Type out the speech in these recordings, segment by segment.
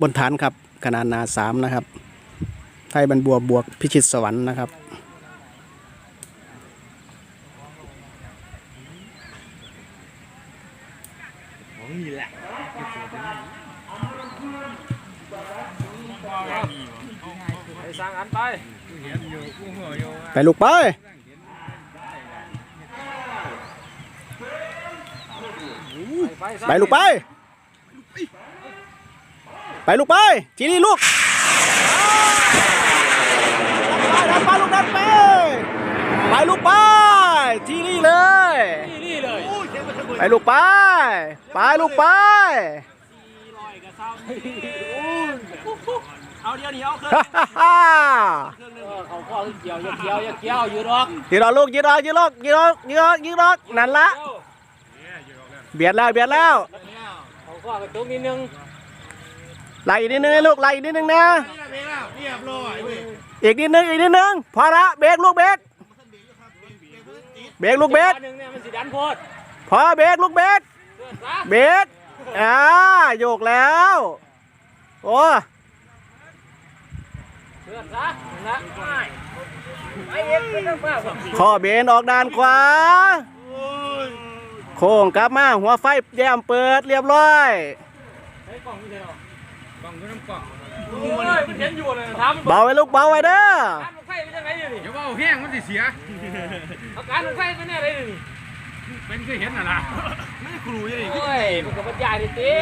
บนฐานครับ ขนาดนาสามนะครับ ไทยบรรบัวบวกพิชิตสวรรค์นะครับไปสร้างอันไปไปลูกไปไปลูกไป ไปลูกไป ทีนี้ลูกดันไปดันไปลูกดันไป ไปลูกไป ทีนี้เลย นี่เลยไปลูกไป ไปลูกไปเอาเดียวนี้เอาเครื่องฮ่าฮ่าฮ่าเขาข้อเกี่ยวอย่าเกี่ยวอย่าเกี่ยวอยู่ดอกยืดออกลูกยืดออกยืดออกยืดออกยืดออกยืดออกนั่นละ เบียดแล้วเบียดแล้วเขาข้อไปตรงนิดนึง ไล่อีกนิดนึงนะลูกไล่อีกนิดนึงนะอีกนิดนึงอีกนิดนึงพอละเบรกลูกเบรกเบรกลูกเบรกหนึ่งเนี่ยมันสีดันโพดพอเบรกลูกเบรกเพื่อนซะเบรกอ่าโยกแล้วโอ้เพื่อนซะนะไปเอ็กซ์เป็นมากข้อเบนออกด้านขวาโค้งกลับมาหัวไฟแย้มเปิดเรียบร้อยไอ้ กล่องนี่เลยเหรอกล่องก็น้ำกล่องโอ้ยมันเห็นอยู่เลยทำเบาไว้ลูกเบาไว้เด้อการมันไฟเป็นยังไงอยู่นี่เดี๋ยวว่าแห้งมันสิเสีย อาการมันไฟเป็นยังไงอยู่นี่เป็นเคยเห็นน่ะล่ะไม่ครูยังโอ้ยมันก็บรรยายดิตี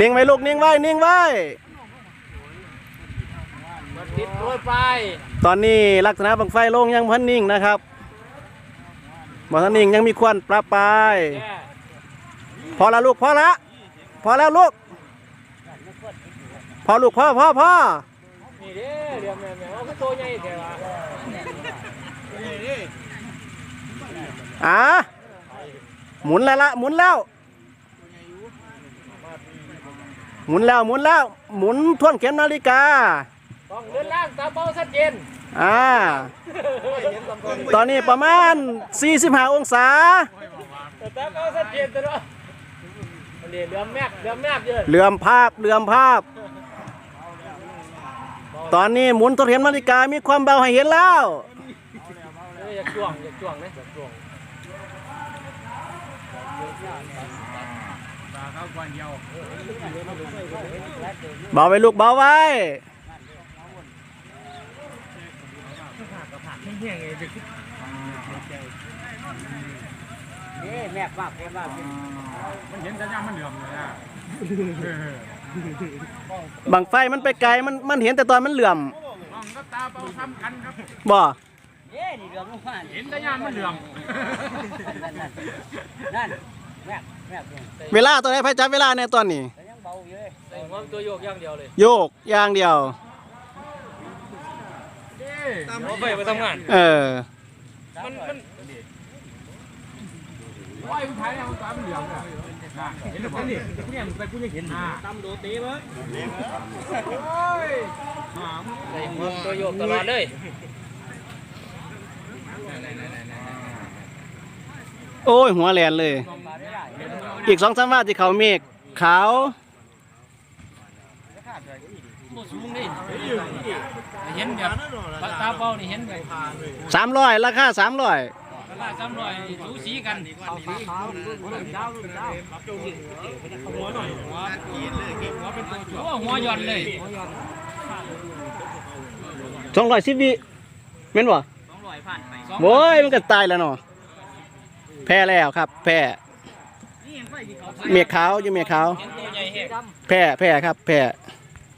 นิ่งไว้ลูกนิ่งไว้นิ่งไว้ มันติดโรยไปตอนนี้ลักษณะบังไฟลงยังพันนิ่งนะครับบ่ทันนิ่งยังมีควันประปรายแกพอละลูกพอละ พอแล้วลูก พ่อลูกพ่อพ่อพ่อนี่เด้เดี๋ยวแม่แม่เอาขึ้ตัวใหญ่แกว่าอ่าหมุนแล้วละหมุนแล้วหมุนแล้วหมุนแล้วหมุนทวนเข็มนาฬิกาต้องเดินล่างตาเบาชัดเจนอ่าตอนนี้ประมาณ 45 องศาตาเบาชัดเจนตัว นาะอันนี้เหลือมแมกเหลือมแมกเยอะเหลื่อมภาพเหลื่อมภาพ ตอนนี้หมุนทวนเข็มนาฬิกามีความเบาให้เห็นแล้ว เอออย่าจ้วงอย่าจ้วงนะอย่าจ้วงตาเขากวนเดียวเบาไว้ลูกเบาไว้ แห้งเลย นี่แมกมากแมกมากมันเห็นแต่ย่ามันเหลื่อมเลยอะบังไฟมันไปไกลมันมันเห็นแต่ตอนมันเหลื่อมมองก็ตาเปล่าทำกันครับบ่เอ๊ะนี่เหลือมลงมาเห็นแต่ย่ามันเหลื่อมนั่นแมกแมกเวลาตัวไหนพระจับเวลาในตอนนี้แต่ยังเบาอยู่เลยแต่ว่าตัวโยกอย่างเดียวเลยโยกอย่างเดียวเอาไปไปทำงานเออมันมัน ว่าไอ้ผู้ชายเนี่ยมันตามันเหลื่อมอะเห็นหรือเปล่าเนี่ยเนี่ยมันไปกูยังเห็นอะตำโดตีมั้ยโอ้ยหามใส่หัวตัวโยกตลอดเลยโอ้ย หัวแหลนเลย อีกสองสามวันที่เขาเมฆขาวสูงดิเห็นแบบตาเป้านี่เห็นแบบสามร้อยราคาสามร้อย ตลาดซ้ำหน่อยสูสีกันหัวหัวย่อนเลยสองร้อยสิบวิเม่นบ่สองร้อยผ่านไปโว้ยมันก็ตายแล้วเนาะแพ้แล้วครับ แพ้เมฆขาวอยู่เมฆขาวเห็นตัวใหญ่แหกแพ้แพ้ครับ แพ้